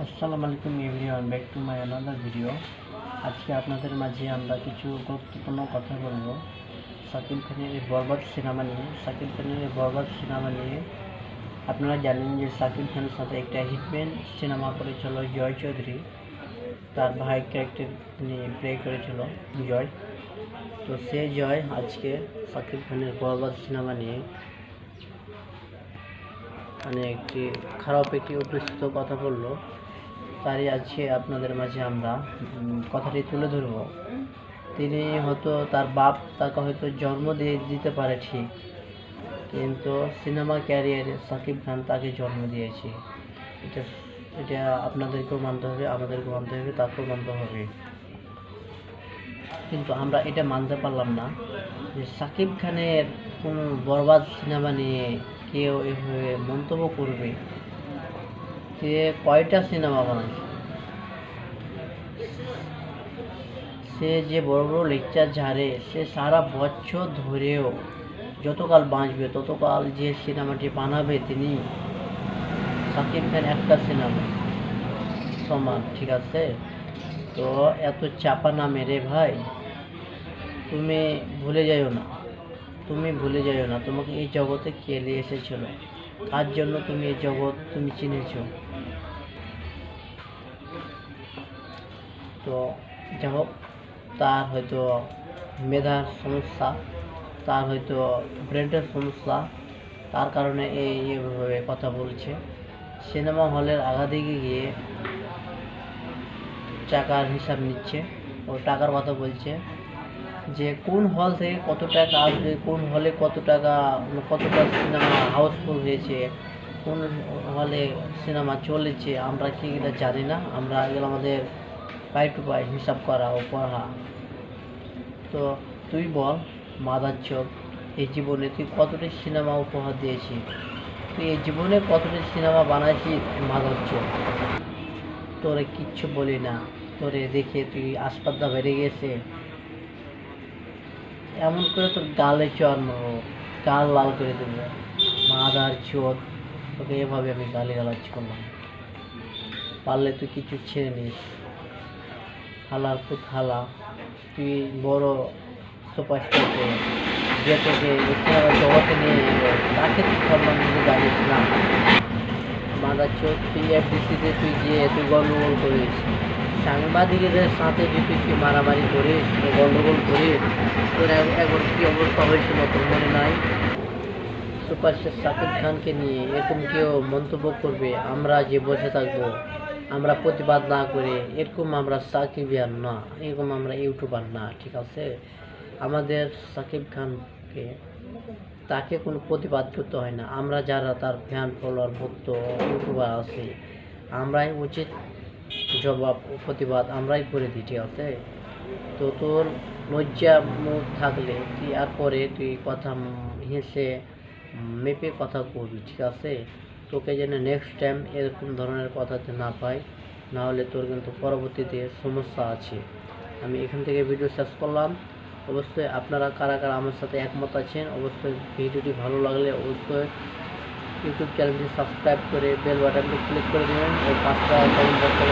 আসসালামু আলাইকুম everyone, back to my another video আজকে আপনাদের মাঝে আমরা কিছু গুরুত্বপূর্ণ কথা বলব। সাকিব খানের এই বরবাদ সিনেমা নিয়ে। সাকিব খানের এই বরবাদ সিনেমা নিয়ে আপনারা জানেন যে সাকিব খানের সাথে একটা হিটম্যান সিনেমা করেছিল জয় চৌধুরী। তার ভাই ক্যারেক্টার নিয়ে প্লে করেছিল জয়। তো সে জয় আজকে সাকিব খানের বরবাদ সিনেমা নিয়ে মানে একটি খারাপ একটি উপস্থিত কথা বলল। তারই আজকে আপনাদের মাঝে আমরা কথাটি তুলে ধরব। তিনি হয়তো তার বাপ তাকে হয়তো জন্ম দিয়ে দিতে পারে ঠিক, কিন্তু সিনেমা ক্যারিয়ারে সাকিব খান তাকে জন্ম দিয়েছে। এটা এটা আপনাদেরকেও মানতে হবে, আমাদেরকেও মানতে হবে, তাকেও মানতে হবে। কিন্তু আমরা এটা মানতে পারলাম না যে সাকিব খানের কোনো বরবাদ সিনেমা নিয়ে কেউ এভাবে মন্তব্য করবে সে কয়টা সিনেমা বানায় সে যে বড় বড় লেকচার ঝাড়ে, সে সারা বছর ধরেও যতকাল বাঁচবে, ততকাল যে সিনেমাটি বানাবে তিনি, সাকিব খান একটা সিনেমা। সমান ঠিক আছে? তো এত চাপা না মেরে ভাই, তুমি ভুলে যাইও না। তুমি ভুলে যাইও না, তোমাকে এই জগতে কে নিয়ে এসেছিল তার জন্য তুমি এই জগৎ তুমি চিনেছ। তো যাই হোক, তার হয়তো মেধার সমস্যা, তার হয়তো ব্রেনের সমস্যা, তার কারণে এই এভাবে কথা বলছে। সিনেমা হলের আগাদিকে গিয়ে টাকার হিসাব নিচ্ছে ও টাকার কথা বলছে। যে কোন হল থেকে কত টাকা আসবে, কোন হলে কত টাকা কতটা সিনেমা হাউসফুল হয়েছে, কোন হলে সিনেমা চলেছে, আমরা কি এটা জানি না। আমরা এগুলো আমাদের পাই টু পাই হিসাব করা ও পড়া তো তুই বল, মাদার চোখ, এই জীবনে তুই কতটি সিনেমা উপহার দিয়েছিস? তুই এই জীবনে কতটি সিনেমা বানাইছিস, মাদার চোখ? তোরে কিচ্ছু বলি না। তোরে দেখে তুই আসপাদ্দা বেড়ে গেছে। এমন করে তোর গালে চর মারবো গাল লাল করে দেবো মাদার চোখ তোকে এভাবে আমি গালি গালাজ করলাম। পারলে তুই কিছু ছেড়ে নিস। হালার পুত হালা। তুই বড় সুপারস্টারকে যে তোকে জগতে নিয়ে এলো, তাকে তুই না। মাদার চোখ তুই এফডিসিতে তুই গিয়ে তুই গন্ডগোল করিস। সাংবাদিকদের সাথে যে তুই কি মারামারি করিস গন্ডগোল করিস তোর এখন কি অবস্থা হয়েছিল তোর মনে নাই? সুপারস্টার সাকিব খানকে নিয়ে এরকম কেউ মন্তব্য করবে, আমরা যে বসে থাকব, আমরা প্রতিবাদ না করে, এরকম আমরা সাকিবিয়ান না, এরকম আমরা ইউটিউবার না, ঠিক আছে? আমাদের সাকিব খানকে, তাকে কোনো প্রতিবাদ করতে হয় না। আমরা যারা তার ফ্যান ফলোয়ার ভক্ত, ইউটিউবার আছে, আমরাই উচিত জবাব ও প্রতিবাদ আমরাই করে দিই, ঠিক আছে? তো তোর লজ্জা মুখ থাকলে তুই আর পরে তুই কথা হেসে মেপে কথা করবি ঠিক আছে? তোকে যেন নেক্সট টাইম এরকম ধরনের কথাতে না পাই না হলে তোর কিন্তু পরবর্তীতে সমস্যা আছে। আমি এখান থেকে ভিডিও শেষ করলাম। অবশ্যই আপনারা কারা কারা আমার সাথে একমত আছেন, অবশ্যই ভিডিওটি ভালো লাগলে অবশ্যই ইউটিউব চ্যানেলটি সাবস্ক্রাইব করে বেল বাটনটি ক্লিক করে দেবেন ও পাঁচটা কমেন্ট বক্সে